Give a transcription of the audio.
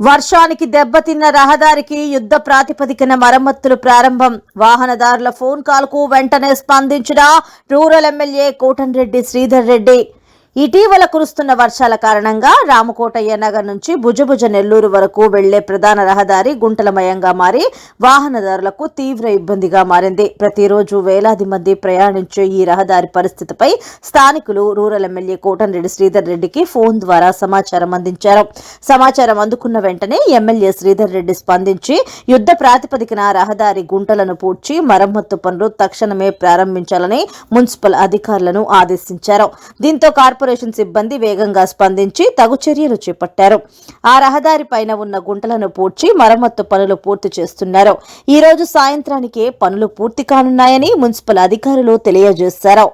వర్షానికి దెబ్బతిన్న రహదారికి యుద్ధ ప్రాతిపదికన మరమ్మతులు ప్రారంభం. వాహనదారుల ఫోన్ కాల్కు వెంటనే స్పందించిన రూరల్ ఎమ్మెల్యే కోటంరెడ్డి శ్రీధర్ రెడ్డి. ఇటీవల కురుస్తున్న వర్షాల కారణంగా రామకోటయ్య నగర్ నుంచి భుజభుజ నెల్లూరు వరకు వెళ్ళే ప్రధాన రహదారి గుంటలమయంగా మారి వాహనదారులకు తీవ్ర ఇబ్బందిగా మారింది. ప్రతిరోజు వేలాది మంది ప్రయాణించే ఈ రహదారి పరిస్థితిపై స్థానికులు రూరల్ ఎమ్మెల్యే కోటంరెడ్డి శ్రీధర్ రెడ్డికి ఫోన్ ద్వారా సమాచారం అందించారు. సమాచారం అందుకున్న వెంటనే ఎమ్మెల్యే శ్రీధర్ రెడ్డి స్పందించి యుద్ధ ప్రాతిపదికన రహదారి గుంటలను పూడ్చి మరమ్మత్తు పనులు తక్షణమే ప్రారంభించాలని మున్సిపల్ అధికారులను ఆదేశించారు. దీంతో కార్పొరేషన్ సిబ్బంది వేగంగా స్పందించి తగు చర్యలు చేపట్టారు. ఆ రహదారి పైన ఉన్న గుంటలను పూడ్చి మరమ్మత్తు పనులు పూర్తి చేస్తున్నారు. ఈ రోజు సాయంత్రానికే పనులు పూర్తి కానున్నాయని మున్సిపల్ అధికారులు తెలియజేశారు.